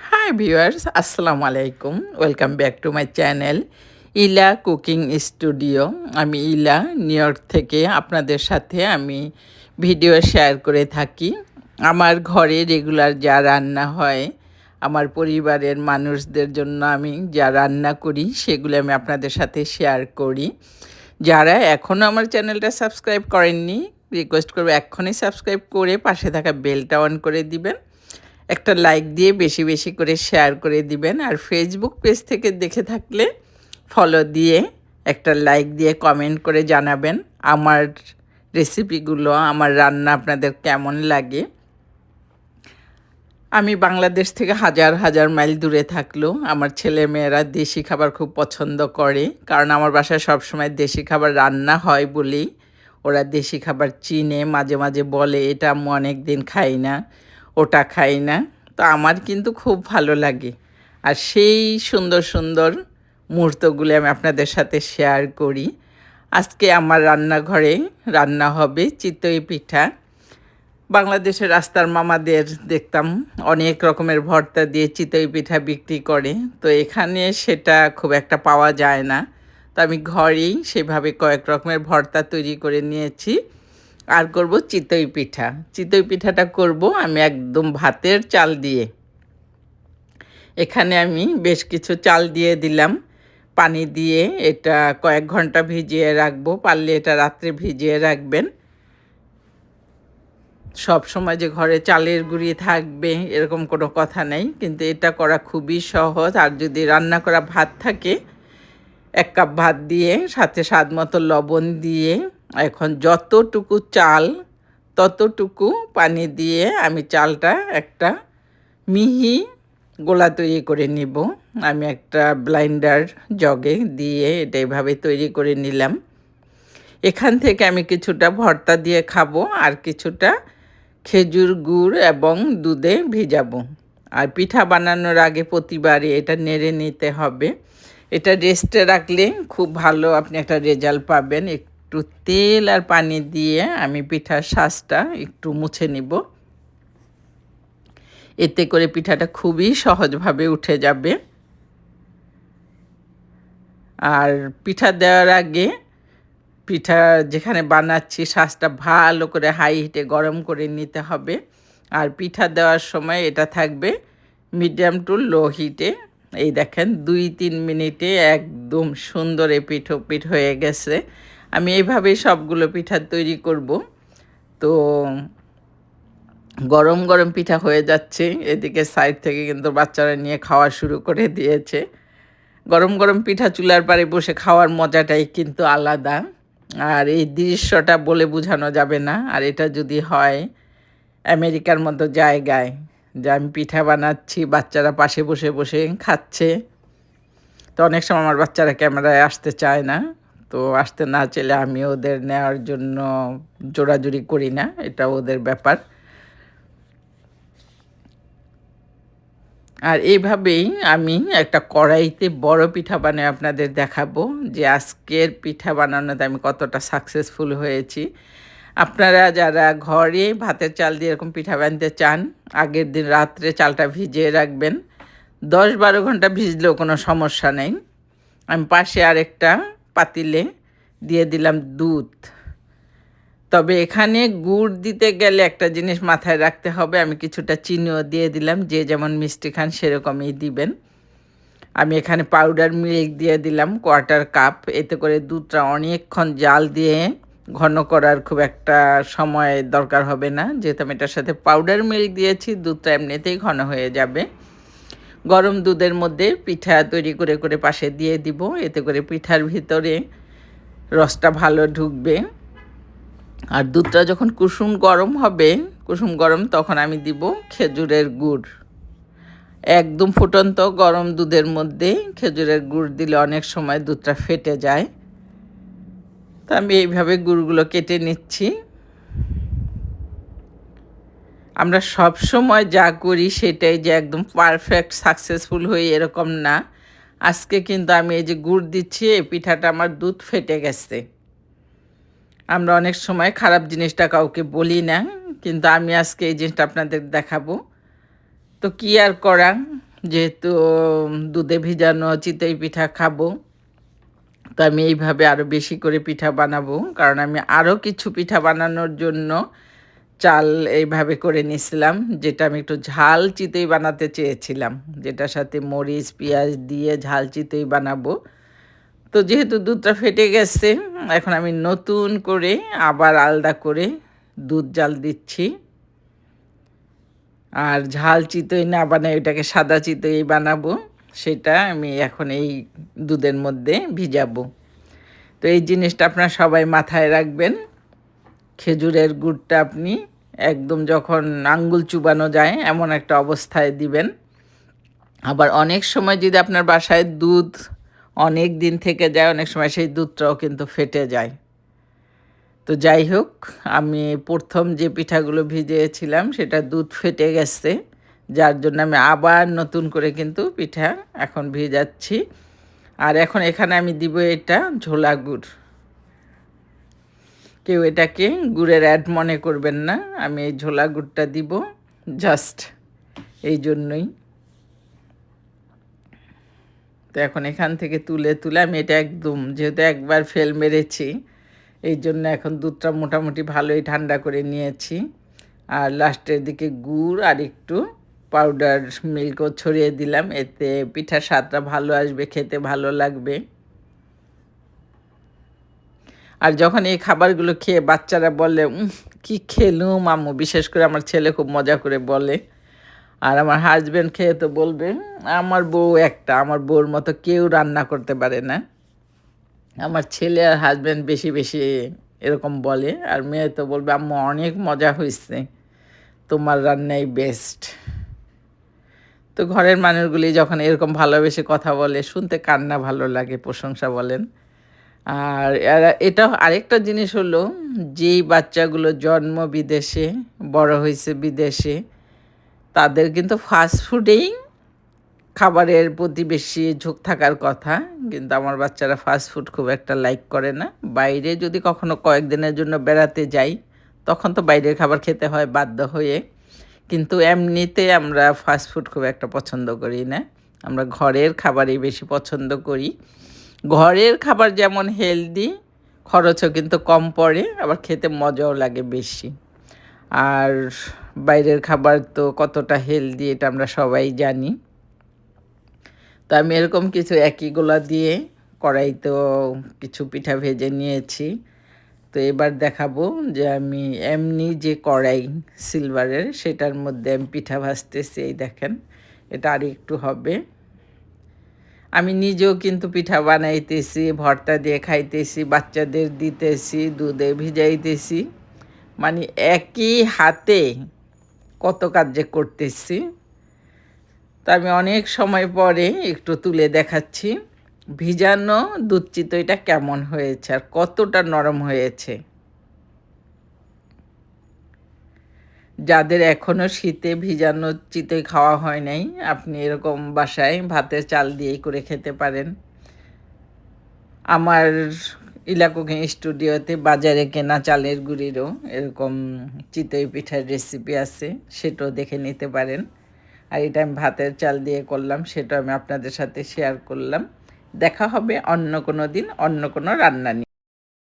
High viewers আসসালামু আলাইকুম welcome back to my channel Ila cooking studio আমি Ila new York থেকে আপনাদের সাথে আমি ভিডিও শেয়ার করে থাকি। আমার ঘরে রেগুলার যা রান্না হয়, আমার পরিবারের মানুষদের জন্য আমি যা রান্না করি, সেগুলো আমি আপনাদের সাথে শেয়ার করি। যারা এখনও আমার চ্যানেলটা সাবস্ক্রাইব করেননি রিকোয়েস্ট করব এক্ষুনি সাবস্ক্রাইব করে পাশে থাকা বেলটা অন করে দিবেন। একটা লাইক দিয়ে বেশি বেশি করে শেয়ার করে দিবেন। আর ফেসবুক পেজ থেকে দেখে থাকলে ফলো দিয়ে একটা লাইক দিয়ে কমেন্ট করে জানাবেন আমার রেসিপিগুলো আমার রান্না আপনাদের কেমন লাগে। আমি বাংলাদেশ থেকে হাজার হাজার মাইল দূরে থাকলেও আমার ছেলে মেয়েরা দেশি খাবার খুব পছন্দ করে। কারণ আমার বাসায় সবসময় দেশি খাবার রান্না হয় বলেই ওরা দেশি খাবার চিনে, মাঝে মাঝে বলে, এটা আমি অনেক দিন খাই না। ওটা খাই না। তো আমার কিন্তু খুব ভালো লাগে। আর সেই সুন্দর সুন্দর মুহূর্তগুলি আমি আপনাদের সাথে শেয়ার করি। আজকে আমার রান্নাঘরে রান্না হবে চিতই পিঠা। বাংলাদেশের রাস্তার মামাদের দেখতাম অনেক রকমের ভর্তা দিয়ে চিতই পিঠা বিক্রি করে। তো এখানে সেটা খুব একটা পাওয়া যায় না। তো আমি ঘরেই সেভাবে কয়েক রকমের ভর্তা তৈরি করে নিয়েছি। আর করব চিতই পিঠা। চিতই পিঠাটা করব আমি একদম ভাতের চাল দিয়ে। এখানে আমি বেশ কিছু চাল দিয়ে দিলাম। পানি দিয়ে এটা কয়েক ঘণ্টা ভিজিয়ে রাখব, পারলে এটা রাত্রে ভিজিয়ে রাখবেন। সব সময় যে ঘরে চালের গুঁড়ি থাকবে এরকম কোনো কথা নেই, কিন্তু এটা করা খুবই সহজ। আর যদি রান্না করা ভাত থাকে, এক কাপ ভাত দিয়ে, সাথে স্বাদ মতো লবণ দিয়ে এখন যতটুকু চাল, ততটুকু পানি দিয়ে আমি চালটা একটা মিহি গোলা তৈরি করে নিব। আমি একটা ব্লাইন্ডার জগে দিয়ে এটা এভাবে তৈরি করে নিলাম। এখান থেকে আমি কিছুটা ভর্তা দিয়ে খাব আর কিছুটা খেজুর গুড় এবং দুধে ভিজাবো। আর পিঠা বানানোর আগে প্রতিবারই এটা নেড়ে নিতে হবে। এটা রেস্টে রাখলে খুব ভালো আপনি একটা রেজাল্ট পাবেন। একটু তেল আর পানি দিয়ে আমি পিঠার শ্বাসটা একটু মুছে নিব। এতে করে পিঠাটা খুবই সহজভাবে উঠে যাবে। আর পিঠা দেওয়ার আগে পিঠা যেখানে বানাচ্ছি শ্বাসটা ভালো করে হাই হিটে গরম করে নিতে হবে। আর পিঠা দেওয়ার সময় এটা থাকবে মিডিয়াম টু লো হিটে। এই দেখেন দুই তিন মিনিটে একদম সুন্দর এ পিঠো পিঠ হয়ে গেছে। আমি এইভাবেই সবগুলো পিঠা তৈরি করব। তো গরম গরম পিঠা হয়ে যাচ্ছে। এদিকে সাইড থেকে কিন্তু বাচ্চারা নিয়ে খাওয়া শুরু করে দিয়েছে। গরম গরম পিঠা চুলার পারে বসে খাওয়ার মজাটাই কিন্তু আলাদা। আর এই দৃশ্যটা বলে বোঝানো যাবে না। আর এটা যদি হয় আমেরিকার মতো জায়গায় যে আমি পিঠা বানাচ্ছি, বাচ্চারা পাশে বসে বসে খাচ্ছে। তো অনেক সময় আমার বাচ্চারা ক্যামেরায় আসতে চায় না। তো আসতে না চাইলে আমি ওদের নেওয়ার জন্য জোরাজুরি করি না, এটা ওদের ব্যাপার। আর এইভাবেই আমি একটা কড়াইতে বড় পিঠা বানিয়ে আপনাদের দেখাবো যে আজকের পিঠা বানানোতে আমি কতটা সাকসেসফুল হয়েছি। আপনারা যারা ঘরে ভাতের চাল দিয়ে এরকম পিঠা বানতে চান, আগের দিন রাত্রে চালটা ভিজিয়ে রাখবেন। দশ বারো ঘণ্টা ভিজলেও কোনো সমস্যা নেই। আমি পাশে আরেকটা পাতিলে দিয়ে দিলাম দুধ। তবে এখানে গুড় দিতে গেলে একটা জিনিস মাথায় রাখতে হবে, আমি কিছুটা চিনিও দিয়ে দিলাম, যে যেমন মিষ্টি খান সেরকমই দিবেন। আমি এখানে পাউডার মিল্ক দিয়ে দিলাম কোয়ার্টার কাপ, এতে করে দুধটা অনেকক্ষণ জাল দিয়ে ঘন করার খুব একটা সময় দরকার হবে না। যেহেতু আমি এটার সাথে পাউডার মিল্ক দিয়েছি, দুধটা এমনিতেই ঘন হয়ে যাবে। গরম দুধের মধ্যে পিঠা তৈরি করে করে পাশে দিয়ে দিব। এতে করে পিঠার ভিতরে রসটা ভালো ঢুকবে। আর দুধটা যখন কুসুম গরম হবে, কুসুম গরম তখন আমি দিব খেজুরের গুড়। একদম ফুটন্ত গরম দুধের মধ্যে খেজুরের গুড় দিলে অনেক সময় দুধটা ফেটে যায়। তো আমি এইভাবে গুড়গুলো কেটে নিচ্ছি। আমরা সব সময় যা করি সেটাই যে একদম পারফেক্ট সাকসেসফুল হই, এরকম না। আজকে কিন্তু আমি এই যে গুড় দিচ্ছি, এই পিঠাটা আমার দুধ ফেটে গেছে। আমরা অনেক সময় খারাপ জিনিসটা কাউকে বলি না, কিন্তু আমি আজকে এই জিনিসটা আপনাদের দেখাবো। তো কী আর করা যেহেতু দুধে ভিজানো চিতই পিঠা খাব, তো আমি এইভাবে আরও বেশি করে পিঠা বানাবো, কারণ আমি আরও কিছু পিঠা বানানোর জন্য চাল এইভাবে করে নিছিলাম, যেটা আমি একটু ঝাল চিতই বানাতে চেয়েছিলাম, যেটার সাথে মরিচ, পেঁয়াজ দিয়ে ঝাল চিতই বানাবো। তো যেহেতু দুধটা ফেটে গেছে, এখন আমি নতুন করে আবার আলাদা করে দুধ জাল দিচ্ছি। আর ঝাল চিতই না বানাই ওইটাকে সাদা চিতই বানাবো, সেটা আমি এখন এই দুধের মধ্যে ভিজাবো। তো এই জিনিসটা আপনার সবাই মাথায় রাখবেন। খেজুরের গুড়টা আপনি একদম যখন আঙ্গুল চুবানো যায়, এমন একটা অবস্থায় দিবেন। আবার অনেক সময় যদি আপনার বাসায় দুধ অনেক দিন থেকে যায়, অনেক সময় সেই দুধটাও কিন্তু ফেটে যায়। তো যাই হোক, আমি প্রথম যে পিঠাগুলো ভিজিয়েছিলাম, সেটা দুধ ফেটে গেছে। যার জন্য আমি আবার নতুন করে কিন্তু পিঠা এখন ভিজাচ্ছি। আর এখন এখানে আমি দিব এটা ঝোলা গুড় কেউ এটাকে গুড়ের অ্যাড মনে করবেন না। আমি এই ঝোলা গুড়টা দিব জাস্ট এই জন্যই। তো এখন এখান থেকে তুলে তুলে আমি এটা একদম যেহেতু একবার ফেল মেরেছি, এই জন্য এখন দুধটা মোটামুটি ভালোই ঠান্ডা করে নিয়েছি। আর লাস্টের দিকে গুড় আর একটু পাউডার মিল্কও ছড়িয়ে দিলাম। এতে পিঠার স্বাদটা ভালো আসবে, খেতে ভালো লাগবে। আর যখন এই খাবারগুলো খেয়ে বাচ্চারা বলে কি খেলুম আম্মু? বিশেষ করে আমার ছেলে খুব মজা করে বলে। আর আমার হাজব্যান্ড খেয়ে তো বলবে আমার বউ একটা, আমার বউর মতো কেউ রান্না করতে পারে না। আমার ছেলে আর হাজব্যান্ড বেশি বেশি এরকম বলে, আর মেয়ে তো বলবে, আম্মু, অনেক মজা হয়েছে তোমার রান্নাই বেস্ট তো ঘরের মানুষগুলি যখন এরকম ভালোবেসে কথা বলে, শুনতে কান্না ভালো লাগে প্রশংসা বলেন। আর এটা আরেকটা জিনিস হলো, যেই বাচ্চাগুলো জন্ম বিদেশে, বড় হয়েছে বিদেশে, তাদের কিন্তু ফাস্ট ফুডেই খাবারের প্রতি বেশি ঝোঁক থাকার কথা। কিন্তু আমার বাচ্চারা ফাস্ট ফুড খুব একটা লাইক করে না। বাইরে যদি কখনো কয়েকদিনের জন্য বেড়াতে যাই, তখন তো বাইরের খাবার খেতে হয় বাধ্য হয়ে। কিন্তু এমনিতে আমরা ফাস্ট ফুড খুব একটা পছন্দ করি না। আমরা ঘরের খাবারই বেশি পছন্দ করি। ঘরের খাবার যেমন হেলদি খরচও কিন্তু কম পড়ে, আবার খেতে মজাও লাগে বেশি। আর বাইরের খাবার তো কতটা হেলদি এটা আমরা সবাই জানি। তো আমি এরকম কিছু একইগুলা দিয়ে কড়াইতেও কিছু পিঠা ভেজে নিয়েছি। তো এবার দেখাবো যে আমি এমনি যে কড়াই সিলভারের সেটার মধ্যে আমি পিঠা ভাজতেছি, এই দেখেন, এটা আর একটু হবে। আমি নিজেও কিন্তু পিঠা বানাইতেছি, ভর্তা দিয়ে খাইতেছি, বাচ্চাদের দিতেছি, দুধে ভিজাইতেছি। মানে একই হাতে কত কাজ করতেছি। তা আমি অনেক সময় পরে একটু তুলে দেখাচ্ছি, ভিজানো দুধ চিতইটা কেমন হয়েছে আর কতটা নরম হয়েছে। যাদের এখনও শীতে ভিজানো চিতই খাওয়া হয় নাই, আপনি এরকম বাসায় ভাতের চাল দিয়েই করে খেতে পারেন। আমার ইলাকুকিং স্টুডিওতে বাজারে কেনা চালের গুঁড়িরও এরকম চিতই পিঠার রেসিপি আছে, সেটাও দেখে নিতে পারেন। আর এটা আমি ভাতের চাল দিয়ে করলাম সেটা আমি আপনাদের সাথে শেয়ার করলাম। দেখা হবে অন্য কোনো দিন, অন্য কোনো রান্না নিয়ে।